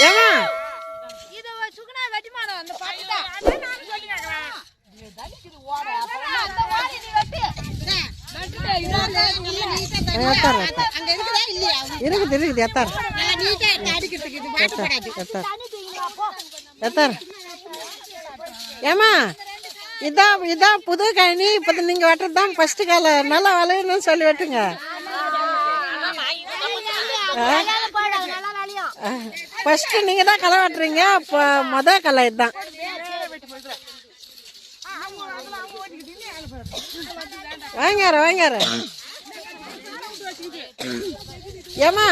ஏமா இது சுகுணா வெட்டிமானம் அந்த பாட்டுதான் அந்த வாரி நீ வெட்டு எத்தார் அங்க இருக்குதா இல்லையா இருக்குது எத்தார் எத்தார் ஏமா இதான் இதான் புது கழனி இப்போ நீங்கள் வெட்டுறது தான் ஃபஸ்ட்டு காலை நல்லா வளையணும்னு சொல்லி வெட்டுங்க. ஃபஸ்ட்டு நீங்கள் தான் களை வெட்டுறீங்க இப்போ மொதல் களை இதுதான். வாங்கார வாங்கார ஏமா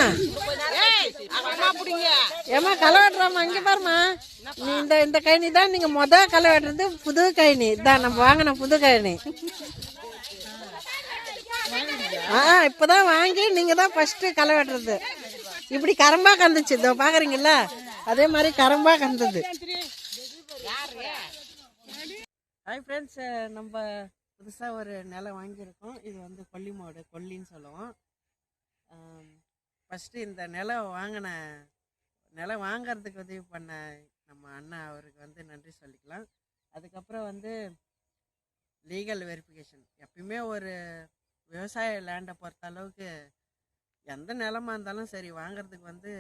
ஏமா களை வெட்டுறாமா இங்கே பாருமா நீ இந்த இந்த கழனி தான் நீங்கள் மொதல் களை வெட்டுறது புது கழனி. இதான் நம்ம வாங்கின புது கழனி. ஆ இப்போதான் வாங்கி நீங்கள் தான் ஃபஸ்ட்டு களை வெட்டுறது. இப்படி கரம்பா கந்துச்சு. இதோ பார்க்குறீங்களா அதே மாதிரி கரம்பா கந்தது. ஹாய் ஃப்ரெண்ட்ஸ் நம்ம புதுசாக ஒரு நிலம் வாங்கியிருக்கோம். இது வந்து கொல்லிமோடு கொல்லின்னு சொல்லுவோம். ஃபஸ்ட்டு இந்த நிலம் வாங்கின நிலம் வாங்கிறதுக்கு உதவி பண்ண நம்ம அண்ணா அவருக்கு வந்து நன்றி சொல்லிக்கலாம். அதுக்கப்புறம் வந்து லீகல் வெரிஃபிகேஷன் எப்பயுமே ஒரு விவசாய லேண்டை பொறுத்த அளவுக்கு எந்த நிலமா இருந்தாலும் சரி வாங்குறதுக்கு வந்து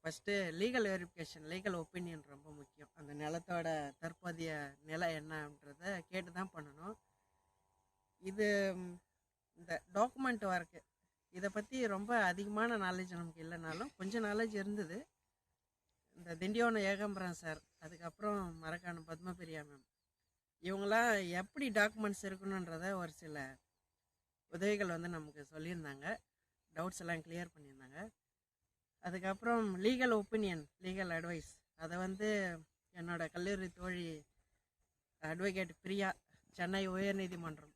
first legal verification legal opinion ரொம்ப முக்கியம். அந்த நிலத்தோட தற்போதைய நிலை என்னன்றத கேட்டு தான் பண்ணணும். இது இந்த டாக்குமெண்ட் ஒர்க்கு இதை பற்றி ரொம்ப அதிகமான நாலேஜ் நமக்கு இல்லைனாலும் கொஞ்சம் நாலேஜ் இருந்தது. இந்த திண்டியோன ஏகாம்பரம் சார் அதுக்கப்புறம் மரக்கான பத்மபிரியா மேம் இவங்களாம் எப்படி டாக்குமெண்ட்ஸ் இருக்கணுன்றத ஒரு சில உதவிகள் வந்து நமக்கு சொல்லியிருந்தாங்க. டவுட்ஸ் எல்லாம் கிளியர் பண்ணியிருந்தாங்க. அதுக்கப்புறம் லீகல் ஒப்பீனியன் லீகல் அட்வைஸ் அதை வந்து என்னோட கல்லூரி தோழி அட்வொகேட் பிரியா சென்னை உயர்நீதிமன்றம்.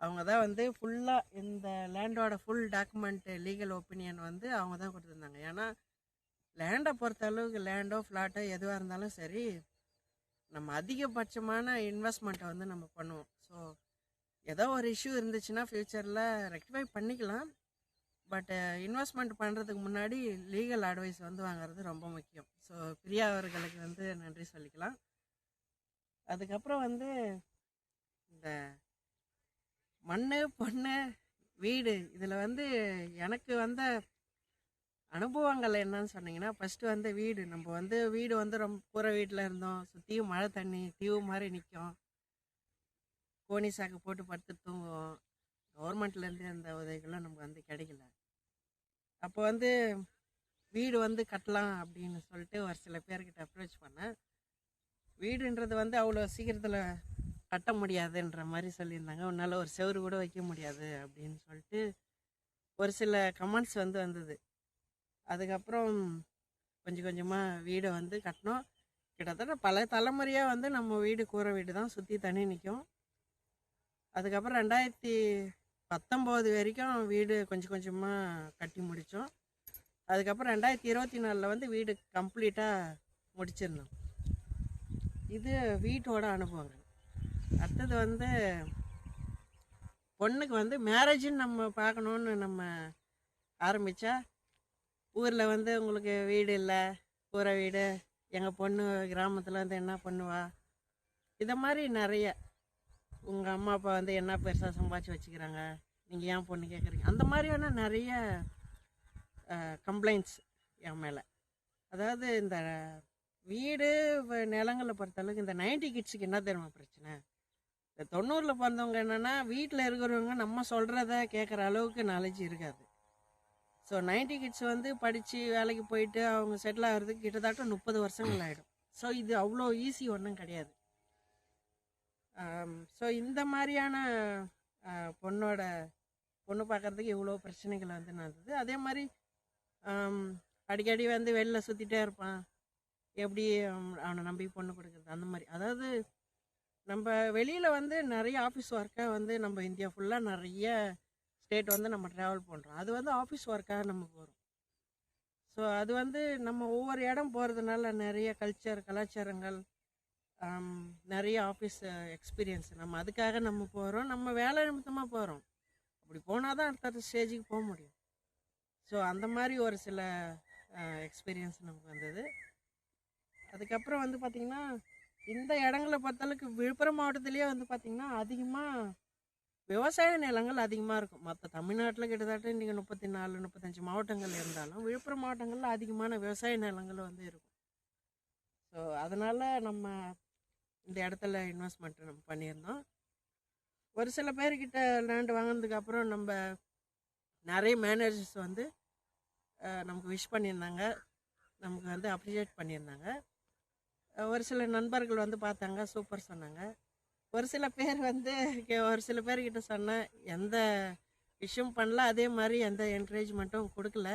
அவங்க தான் வந்து ஃபுல்லாக இந்த லேண்டோட ஃபுல் டாக்குமெண்ட்டு லீகல் ஒப்பீனியன் வந்து அவங்க தான் கொடுத்துருந்தாங்க. ஏன்னா லேண்டை பொறுத்த அளவுக்கு லேண்டோ ஃப்ளாட்டோ எதுவாக இருந்தாலும் சரி நம்ம அதிகபட்சமான இன்வெஸ்ட்மெண்ட்டை வந்து நம்ம பண்ணுவோம். ஸோ ஏதோ ஒரு இஷ்யூ இருந்துச்சுன்னா ஃப்யூச்சரில் ரெக்டிஃபை பண்ணிக்கலாம். பட் இன்வெஸ்ட்மெண்ட் பண்ணுறதுக்கு முன்னாடி லீகல் அட்வைஸ் வந்து வாங்குறது ரொம்ப முக்கியம். ஸோ பிரியா அவர்களுக்கு வந்து நன்றி சொல்லிக்கலாம். அதுக்கப்புறம் வந்து இந்த மண் பொண்ணு வீடு. இதில் வந்து எனக்கு வந்த அனுபவங்கள் என்னன்னு சொன்னீங்கன்னா ஃபஸ்ட்டு வந்து வீடு. நம்ம வந்து வீடு வந்து ரொம்ப கூரை வீட்டில் இருந்தோம். சுற்றியும் மழை தண்ணி தீவு மாதிரி நிற்கும் கோணி சாக்கு போட்டு படுத்து தூங்குவோம். கவர்மெண்ட்லேருந்து அந்த உதவிகள்லாம் நமக்கு வந்து கிடைக்கல. அப்போ வந்து வீடு வந்து கட்டலாம் அப்படின்னு சொல்லிட்டு ஒரு சில பேர்கிட்ட அப்ரோச் பண்ணேன். வீடுன்றது வந்து அவ்வளோ சீக்கிரத்தில் கட்ட முடியாதுன்ற மாதிரி சொல்லியிருந்தாங்க. உன்னால் ஒரு செவரு கூட வைக்க முடியாது அப்படின்னு சொல்லிட்டு ஒரு சில கமெண்ட்ஸ் வந்து வந்தது. அதுக்கப்புறம் கொஞ்சம் கொஞ்சமாக வீடை வந்து கட்டினோம். கிட்டத்தட்ட பல தலைமுறையாக வந்து நம்ம வீடு கூரை வீடு தான் சுற்றி தண்ணி நிற்கும் அதுக்கப்புறம் ரெண்டாயிரத்தி பத்தொம்போது வரைக்கும் வீடு கொஞ்சம் கொஞ்சமாக கட்டி முடித்தோம் அதுக்கப்புறம் ரெண்டாயிரத்தி இருபத்தி நாலில் வந்து வீடு கம்ப்ளீட்டாக முடிச்சிருந்தோம். இது வீட்டோட அனுபவங்கள். அடுத்தது வந்து பொண்ணுக்கு வந்து மேரேஜுன்னு நம்ம பார்க்கணுன்னு நம்ம ஆரம்பித்தா ஊரில் வந்து உங்களுக்கு வீடு இல்லை கூரை வீடு எங்கள் பொண்ணு கிராமத்தில் வந்து என்ன பண்ணுவா? இதை மாதிரி நிறைய. உங்கள் அம்மா அப்பா வந்து என்ன பெருசாக சம்பாதிச்சு வச்சுக்கிறாங்க? நீங்கள் ஏன் பொண்ணு கேட்குறீங்க அந்த மாதிரியான நிறைய கம்ப்ளைண்ட்ஸ் என் மேலே. அதாவது இந்த வீடு நிலங்களை பொறுத்தளவுக்கு இந்த நைன்டி கிட்ஸுக்கு என்ன தெரியுமா பிரச்சனை? இந்த தொண்ணூறில் பிறந்தவங்க என்னென்னா வீட்டில் இருக்கிறவங்க நம்ம சொல்கிறத கேட்குற அளவுக்கு நாலேஜ் இருக்காது. ஸோ நைன்டி கிட்ஸ் வந்து படித்து வேலைக்கு போயிட்டு அவங்க செட்டில் ஆகிறதுக்கு கிட்டத்தட்ட முப்பது வருஷங்கள் ஆகிடும் ஸோ இது அவ்வளோ ஈஸி ஒன்றும் கிடையாது. ஸோ இந்த மாதிரியான பொண்ணோட பொண்ணு பார்க்கறதுக்கு இவ்வளோ பிரச்சனைகள் வந்து நடந்தது. அதே மாதிரி அடிக்கடி வந்து வெளில சுற்றிட்டே இருப்பான். எப்படி அவனை நம்பி பொண்ணு கொடுக்குறது? அந்த மாதிரி. அதாவது நம்ம வெளியில் வந்து நிறைய ஆஃபீஸ் ஒர்க்காக வந்து நம்ம இந்தியா ஃபுல்லாக நிறைய ஸ்டேட் வந்து நம்ம ட்ராவல் பண்ணுறோம் அது வந்து ஆஃபீஸ் ஒர்க்காக நம்ம போகிறோம் ஸோ அது வந்து நம்ம ஒவ்வொரு இடம் போகிறதுனால நிறைய கல்ச்சர் கலாச்சாரங்கள் um, நிறைய ஆஃபீஸ் எக்ஸ்பீரியன்ஸ் நம்ம அதுக்காக நம்ம போகிறோம் நம்ம வேலை நிமித்தமாக போகிறோம் அப்படி போனால் தான் அடுத்தடுத்த ஸ்டேஜுக்கு போக முடியும். ஸோ அந்த மாதிரி ஒரு சில uh, எக்ஸ்பீரியன்ஸ் நமக்கு வந்தது. அதுக்கப்புறம் வந்து பார்த்திங்கன்னா இந்த இடங்களை பார்த்தாலுக்கு விழுப்புரம் மாவட்டத்திலேயே வந்து பார்த்திங்கன்னா அதிகமாக விவசாய நிலங்கள் அதிகமாக இருக்கும். மற்ற தமிழ்நாட்டில் கிட்டத்தட்ட இன்றைக்கி முப்பத்தி நாலு முப்பத்தஞ்சு மாவட்டங்கள் இருந்தாலும் விழுப்புரம் மாவட்டங்களில் அதிகமான விவசாய நிலங்கள் வந்து இருக்கும். ஸோ அதனால் நம்ம இந்த இடத்துல இன்வெஸ்ட்மெண்ட் நம்ம பண்ணியிருந்தோம். ஒரு சில பேர்கிட்ட லேண்டு வாங்கினதுக்கப்புறம் நம்ம நிறைய மேனேஜர்ஸ் வந்து நமக்கு விஷ் பண்ணியிருந்தாங்க. நமக்கு வந்து அப்ரிஷியேட் பண்ணியிருந்தாங்க. ஒரு சில நண்பர்கள் வந்து பார்த்தாங்க சூப்பர் சொன்னாங்க. ஒரு சில பேர் வந்து கே- ஒரு சில பேர்கிட்ட சொன்னேன் எந்த விஷயம் பண்ணல அதே மாதிரி எந்த என்கரேஜ்மெண்ட்டும் கொடுக்கல.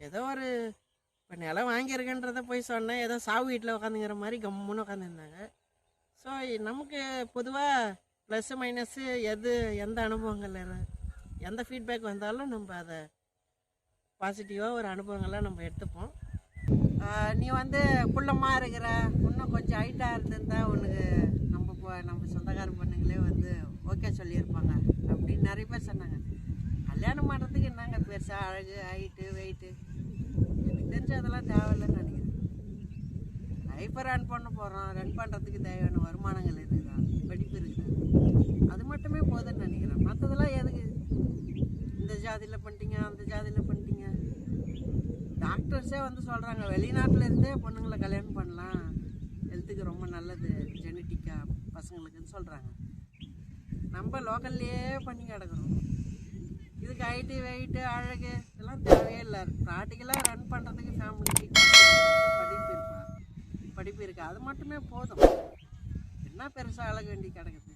ஏதோ ஒரு இப்போ நிலம் வாங்கியிருக்கேன்றத போய் சொன்னேன் ஏதோ சாவு வீட்டில் உட்காந்துங்கிற மாதிரி கம்முன்னு உட்காந்துருந்தாங்க ஸோ நமக்கு பொதுவாக ப்ளஸ்ஸு மைனஸ்ஸு எது எந்த அனுபவங்கள் எந்த ஃபீட்பேக் வந்தாலும் நம்ம அதை பாசிட்டிவாக ஒரு அனுபவங்களாக நம்ம எடுத்துப்போம். நீ வந்து குள்ளமாக இருக்கிற இன்னும் கொஞ்சம் ஹைட்டாக இருந்திருந்தா உனக்கு நம்ம போ- நம்ம சொந்தக்கார பொண்ணுங்களே வந்து ஓகே சொல்லியிருப்பாங்க அப்படின்னு நிறைய பேர் சொன்னாங்க. கல்யாணம் பண்ணுறதுக்கு என்னங்க பெருசாக அழகு ஹைட்டு வெயிட்டு எனக்கு தெரிஞ்சு அதெல்லாம் தேவையில்லைன்னு நினைக்கிறேன். லைஃப்பை ரன் பண்ண போகிறோம் ரன் பண்ணுறதுக்கு தேவையான வருமானங்கள் இருக்குதான் படிப்பு இருக்குதா? அது மட்டுமே போதும்னு நினைக்கிறேன். மற்றதெல்லாம் எதுக்கு? இந்த ஜாதியில் பண்ணிட்டீங்க அந்த ஜாதியில் பண்ணிட்டீங்க. டாக்டர்ஸே வந்து சொல்கிறாங்க வெளிநாட்டிலேருந்தே பொண்ணுங்களை கல்யாணம் பண்ணலாம். ஹெல்த்துக்கு ரொம்ப நல்லது ஜெனட்டிக்காக பசங்களுக்குன்னு சொல்கிறாங்க நம்ம லோக்கல்லையே பண்ணி கிடக்குறோம். இதுக்கு ஹைட்டு வெயிட்டு அழகு இதெல்லாம் தேவையே இல்லை. ப்ராக்டிக்கலாக ரன் பண்ணுறதுக்கு ஃபேமிலிக்கு படிப்பு இருக்கா? படிப்பு இருக்கா? அது மட்டுமே போதும். என்ன பெருசாக அழகு வேண்டி கிடக்குது?